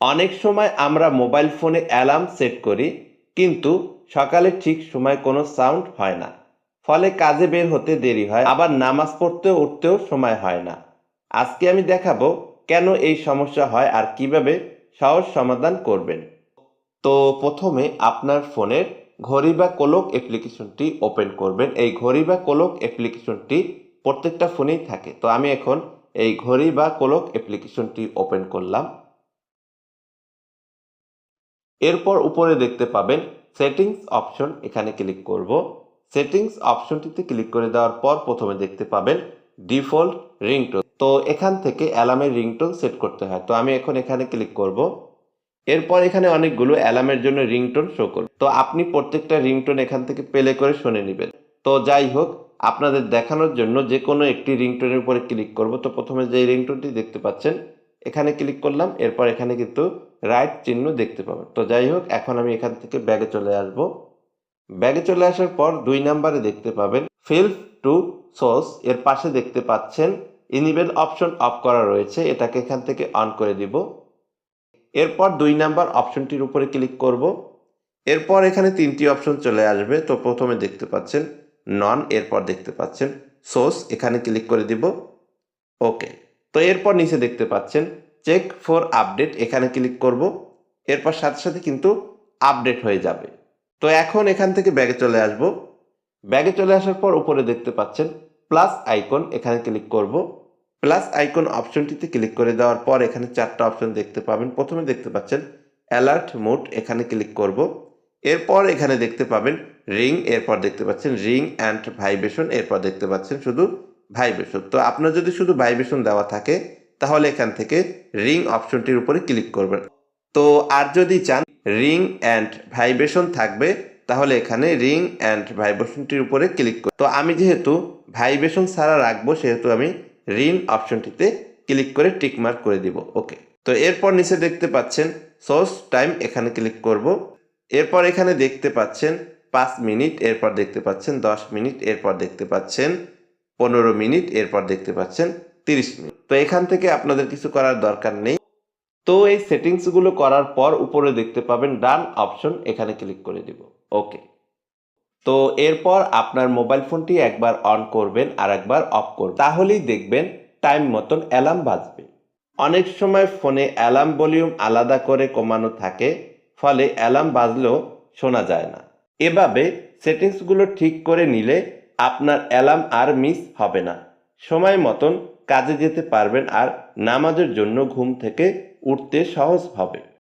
অনেক সময় আমরা মোবাইল ফোনে অ্যালার্ম সেট করি, কিন্তু সকালে ঠিক সময় কোনো সাউন্ড হয় না। ফলে কাজে বের হতে দেরি হয়, আবার নামাজ পড়তে উঠতেও সময় হয় না। আজকে আমি দেখাবো কেন এই সমস্যা হয় আর কীভাবে সহজ সমাধান করবেন। তো প্রথমে আপনার ফোনের ঘড়ি বা কোলক অ্যাপ্লিকেশনটি ওপেন করবেন। এই ঘড়ি বা কোলক অ্যাপ্লিকেশনটি প্রত্যেকটা ফোনেই থাকে। তো আমি এখন এই ঘড়ি বা কোলক অ্যাপ্লিকেশনটি ওপেন করলাম। এরপর উপরে দেখতে পাবেন সেটিংস অপশন এখানে ক্লিক করব। সেটিংস অপশনটিতে ক্লিক করে দেওয়ার পর প্রথমে দেখতে পাবেন ডিফল্ট রিংটোন তো এখান থেকে অ্যালার্মের রিংটোন সেট করতে হয়। তো আমি এখন এখানে ক্লিক করব। এরপর এখানে অনেকগুলো অ্যালার্মের জন্য রিংটোন শো করবে। তো আপনি প্রত্যেকটা রিংটোন এখান থেকে প্লে করে শুনে নেবেন। তো যাই হোক, আপনাদের দেখানোর জন্য যে কোনো একটি রিংটোনের উপরে ক্লিক করব। তো প্রথমে যে রিংটোনটি দেখতে পাচ্ছেন এখানে ক্লিক করলাম, এরপর এখানে কিন্তু রাইট চিহ্ন দেখতে পাবেন তো যাই হোক, এখন আমি এখান থেকে ব্যাগে চলে আসব। ব্যাগে চলে আসার পর দুই নাম্বারে দেখতে পাবেন ফিল টু সোর্স এর পাশে দেখতে পাচ্ছেন ইনিবেল অপশন অফ করা রয়েছে, এটাকে এখান থেকে অন করে দিব। এরপর দুই নাম্বার অপশনটির উপরে ক্লিক করব। এরপর এখানে তিনটি অপশন চলে আসবে, তো প্রথমে দেখতে পাচ্ছেন নন এরপর দেখতে পাচ্ছেন সোর্স এখানে ক্লিক করে দিব। ওকে তো এরপর নিচে দেখতে পাচ্ছেন চেক ফর আপডেট এখানে ক্লিক করব, এরপর সাথে সাথে কিন্তু আপডেট হয়ে যাবে। তো এখন এখান থেকে ব্যাগে চলে আসব। ব্যাগে চলে আসার পর উপরে দেখতে পাচ্ছেন প্লাস আইকন এখানে ক্লিক করব। প্লাস আইকন অপশনটিতে ক্লিক করে দেওয়ার পর এখানে চারটা অপশন দেখতে পাবেন। প্রথমে দেখতে পাচ্ছেন অ্যালার্ট মোড এখানে ক্লিক করব। এরপর এখানে দেখতে পাবেন রিং এরপর দেখতে পাচ্ছেন রিং অ্যান্ড ভাইব্রেশন এরপর দেখতে পাচ্ছেন শুধু ভাইব্রেশন তো আপনার যদি শুধু ভাইব্রেশন দেওয়া থাকে, তাহলে এখান থেকে রিং অপশনটির উপরে ক্লিক করবেন। তো আর যদি চান রিং অ্যান্ড ভাইব্রেশন থাকবে, তাহলে এখানে রিং অ্যান্ড ভাইব্রেশনটির উপরে ক্লিক করব তো আমি যেহেতু ভাইব্রেশন ছাড়া রাখব, সেহেতু আমি রিং অপশনটিতে ক্লিক করে টিকমার্ক করে দিব। ওকে তো এরপর নিচে দেখতে পাচ্ছেন সোর্স টাইম এখানে ক্লিক করব। এরপর এখানে দেখতে পাচ্ছেন, পাঁচ মিনিট, এরপর দেখতে পাচ্ছেন, দশ মিনিট, এরপর দেখতে পাচ্ছেন পনেরো মিনিট, এরপর দেখতে পাচ্ছেন তিরিশ মিনিট। তো এখান থেকে আপনাদের কিছু করার দরকার নেই। তো এই সেটিংসগুলো করার পর উপরে দেখতে পাবেন ডান অপশন, এখানে ক্লিক করে দিব। ওকে। তো এরপর আপনার মোবাইল ফোনটি একবার অন করবেন আর একবার অফ করবেন। তাহলেই দেখবেন টাইম মতন অ্যালার্ম বাজবে। অনেক সময় ফোনে অ্যালার্ম ভলিউম আলাদা করে কমানো থাকে, ফলে অ্যালার্ম বাজলেও শোনা যায় না। এভাবে সেটিংসগুলো ঠিক করে নিলে আপনার অ্যালার্ম আর মিস হবে না। সময় মতন কাজে যেতে পারবেন আর নামাজের জন্য ঘুম থেকে উঠতে সহজ হবে।